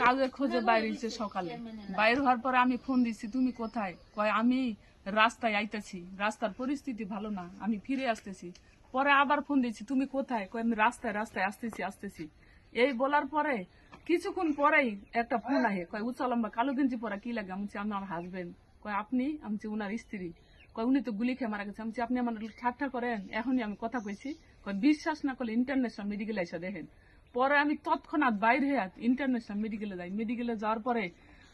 কাজের খোঁজে বাইরে হয়েছে সকালে। বাইরে হওয়ার পরে আমি ফোন দিছি, তুমি কোথায়? কয়, আমি রাস্তায় আইতেছি। রাস্তার পরিস্থিতি ভালো না, আমি ফিরে আসতেছি। পরে আবার ফোন দিচ্ছি তুমি কোথায়? কয়, আমি রাস্তায় রাস্তায় আসতেছি আসতেছি। এই বলার পরে কিছুক্ষণ পরেই একটা ফোন আহে, কয় উচ্চ লম্বা, কালো গেঞ্জি পরা কি লাগে? আমি আমার হাজবেন্ড কয়, আপনি? আমি উনার স্ত্রী। কয়, উনি তো গুলি খেয়ে মারা গেছে। আমি আপনি আমার ঠাট্টা করেন, এখনই আমি কথা কইছি। কয়, বিশ্বাস না করলে ইন্টারন্যাশনাল মেডিকেল এসে দেখেন। পরে আমি তৎক্ষণাৎ বাইরে হয়ে ইন্টারন্যাশনাল মেডিকেলে যাই। মেডিকেলে যাওয়ার পরে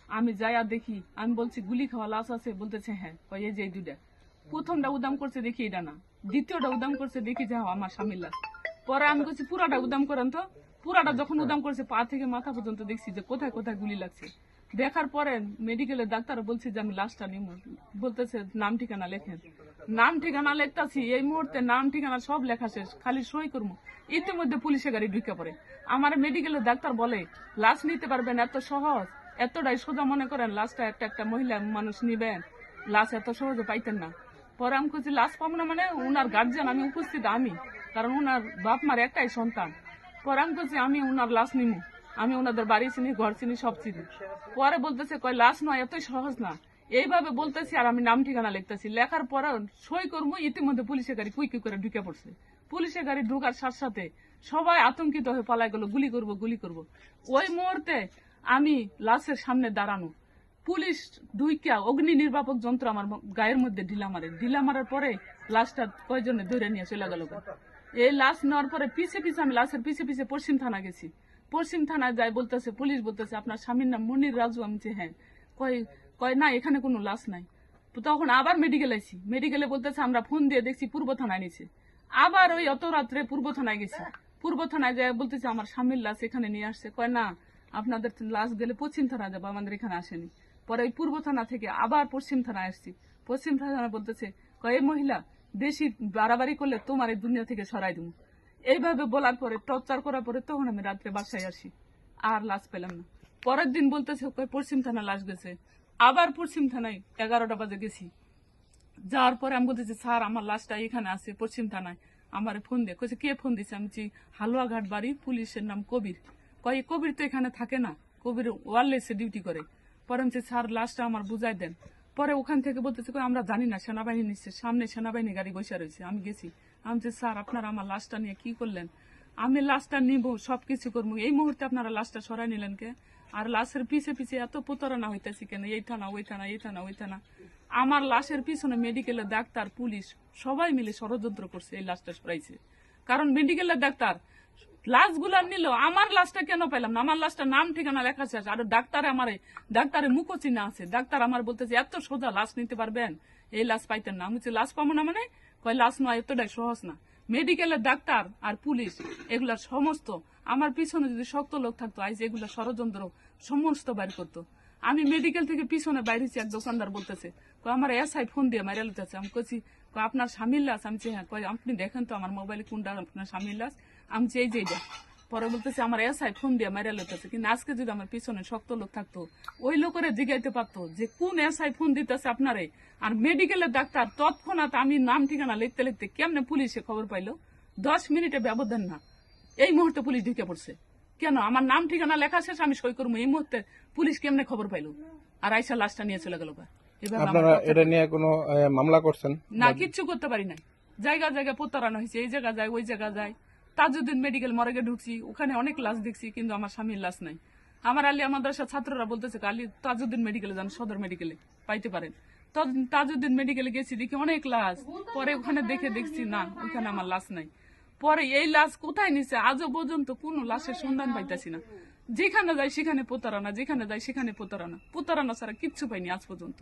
আমি যাই আর দেখি আমি বলছি গুলি খাওয়া লাশ আছে? বলতেছে হ্যাঁ। এই যে দুইটা। প্রথমটা উদাম করছে দেখি এটা না। দ্বিতীয়টা উদাম করছে দেখি যে হ্যাঁ, আমার স্বামীর লাশ। পরে আমি বলছি পুরাটা উদাম করেন তো। পুরাটা যখন উদাম করছে পা থেকে মাথা পর্যন্ত দেখছি যে কোথায় কোথায় গুলি লাগছে। দেখার পরে মেডিকেলের ডাক্তার বলছে যে আমি লাশটা নিব বলতেছে নাম ঠিকানা লেখেন। নাম ঠিকানা লেখতাছি, এই মুহূর্তে নাম ঠিকানা সব লেখা শেষ, খালি সই করব ইতিমধ্যে পুলিশের গাড়ি ঢুকে পড়ে। আমার মেডিকেলের ডাক্তার বলে, লাশ নিতে পারবেন এত সহজ, এতটাই সোজা মনে করেন, লাশটা একটা একটা মহিলা মানুষ নিবেন। লাশ এত সহজে পাইতেন না। পরে আমি বলছি লাশ পাবো না মানে উনার গার্জিয়ান আমি উপস্থিত, আমি। কারণ উনার বাপ মার একটাই সন্তান। পরে আমি বলছি আমি উনার লাশ নিমু। আমি ওনাদের বাড়ি চিনি, ঘর চিনি, সব চিনি। পরে বলতেছে, কয়, লাশ নয়, এতই সহজ না। এইভাবে বলতেছি আর আমি নাম ঠিকানা লিখতেছি। লেখার পরে সই করব, ইতিমধ্যে পুলিশের গাড়ি কুই কুই করে ঢুকে পড়ছে। পুলিশের গাড়ি ঢুকার সাথে সাথে সবাই আতঙ্কিত হয়ে পালায় গেল, গুলি করব গুলি করব। ওই মুহূর্তে আমি লাশের সামনে দাঁড়ানো। পুলিশ দুইকা অগ্নি নির্বাপক যন্ত্র আমার গায়ের মধ্যে ঢিলা মারে। ঢিলা মারার পরে লাশটা কয়জনে ধরে নিয়ে চলে গেল এই লাশ নেওয়ার পরে পিছে পিছে আমি লাশের পিছে পিছে পশ্চিম থানা গেছি। পশ্চিম থানায় যাই বলতেছে, পুলিশ বলতেছে, আপনার স্বামীর নাম মনির রাজু, আমি হ্যাঁ। কয় কয়, না, এখানে কোনো লাশ নাই। তো তখন আবার মেডিকেল আইছি। মেডিকেলে বলতেছে, আমরা ফোন দিয়ে দেখছি পূর্ব থানায় নিছে। আবার ওই অত রাত্রে পূর্ব থানায় গেছি। পূর্ব থানায় যায় বলতেছে, আমার স্বামীর লাশ এখানে নিয়ে আসছে। কয়, না, আপনাদের লাশ গেলে পশ্চিম থানা যাব, আমাদের এখানে আসেনি। পরে ওই পূর্ব থানা থেকে আবার পশ্চিম থানায় আসছি। পশ্চিম থানা বলতেছে, কয় মহিলা, বেশি বাড়াবাড়ি করলে তোমার এই দুনিয়া থেকে সরাই দেবো এইভাবে বলার পরে, টর্চার করার পরে তখন আমি রাত্রে বাসায় আসি। আর লাশ পেলাম না। পরের দিন বলতেছে পশ্চিম থানা লাশ গেছে। আবার পশ্চিম থানায় এগারোটা বাজে গেছি। যাওয়ার পরে আমি বলতেছি স্যার আমার লাশটা এখানে আছে পশ্চিম থানায়। আমার ফোন দিয়ে কইছে কে ফোন দিছে? আমি হালুয়াঘাট বাড়ি পুলিশের নাম কবির। কয় "এই কবির তো এখানে থাকে না। কবির ওয়ারলেসে ডিউটি করে। পরে আমি স্যার লাশটা আমার বুঝাই দেন। পরে ওখান থেকে বলতেছে "কই, আমরা জানি না সেনাবাহিনী নিচ্ছে। সামনে সেনাবাহিনী গাড়ি বসে রয়েছে। আমি গেছি। আমি স্যার আপনারা আমার লাশটা নিয়ে কি করলেন? আমি লাশটা নিব, সবকিছু করব। এই মুহূর্তে আপনারা লাশটা সরাই নিলেন কে? আর লাশের পিছে পিছে এত প্রতারণা হইতেছে কেন? এই থানা, ওই থানা, এই থানা, ওই থানা। আমার লাশের পিছনে মেডিকেলের ডাক্তার, পুলিশ, সবাই মিলে ষড়যন্ত্র করছে এই লাশটা সরাইছে। কারণ মেডিকেলের ডাক্তার লাশগুলা নিল আমার লাশটা কেন পেলাম না? আমার লাশটা নাম, ঠিকানা লেখা শেষ আর ডাক্তার আমারে ডাক্তারের মুখও চিহ্ন আছে। ডাক্তার আমার বলতেছে, এত সোজা লাশ নিতে পারবেন? এই লাশ পাইতেন না। আমি লাশ পাবো না মানে? কয় লাশ নয়, এতটাই সহজ না। মেডিকেলের ডাক্তার আর পুলিশ, এগুলার সমস্ত। আমার পিছনে যদি শক্ত লোক থাকতো আজ এগুলো ষড়যন্ত্র সমস্ত বাইর করতো। আমি মেডিকেল থেকে পিছনে বাইরেছি, এক দোকানদার বলতেছে আমার এসআই ফোন দিয়ে মাইরা লুতেছে আমি কছি আপনার স্বামীর আমি হ্যাঁ আপনি দেখেন তো আমার মোবাইলে কোনটা আপনার স্বামীর আমি চেয়ে এই যে পরে বলতেছে আমার এসআই ফোন দিয়ে মাইরা লুতেছে কিন্তু আজকে যদি আমার পিছনে শক্ত লোক থাকতো ওই লোকেরা জিগাইতে পারতো যে কোন এসআই ফোন দিতেছে আপনারে। আর মেডিকেলের ডাক্তার তৎক্ষণাৎ আমি নাম ঠিকানা লিখতে লিখতে কেমনে পুলিশে খবর পাইলো? দশ মিনিটে ব্যবধান না। এই মুহূর্তে পুলিশ ঢুকে পড়ছে। কেন? আমার নাম ঠিকানা লেখা শেষ আমি সই করব। এই মুহূর্তে পুলিশ কেমনে খবর পাইলো? আর আইসা লাশটা নিয়ে চলে গেল এভাবে আমার আপনারা এটা নিয়ে কোনো মামলা করছেন? না কিচ্ছু করতে পারি নাই। জায়গা জায়গা প্রতারণা হয়েছে। এই জায়গা যায় ওই জায়গা যায়। তাজউদ্দিন মেডিকেল মর্গে ঢুকছি, ওখানে অনেক লাশ দেখছি, কিন্তু আমার স্বামীর লাশ নাই। আমার আলী আমাদের ছাত্ররা বলতেছে, আলী, তাজউদ্দিন মেডিকেলে যান, সদর মেডিকেলে পাইতে পারেন। তাজউদ্দিন মেডিকেলে গেছি, দেখি অনেক লাশ। পরে ওখানে দেখে দেখছি, না ওখানে আমার লাশ নাই। পরে এই লাশ কোথায় নিছে? আজও পর্যন্ত কোনো লাশের সন্ধান পাইতেছি না। যেখানে যাই সেখানে প্রতারণা, যেখানে যাই সেখানে প্রতারণা। প্রতারণা ছাড়া কিচ্ছু পাইনি আজ পর্যন্ত।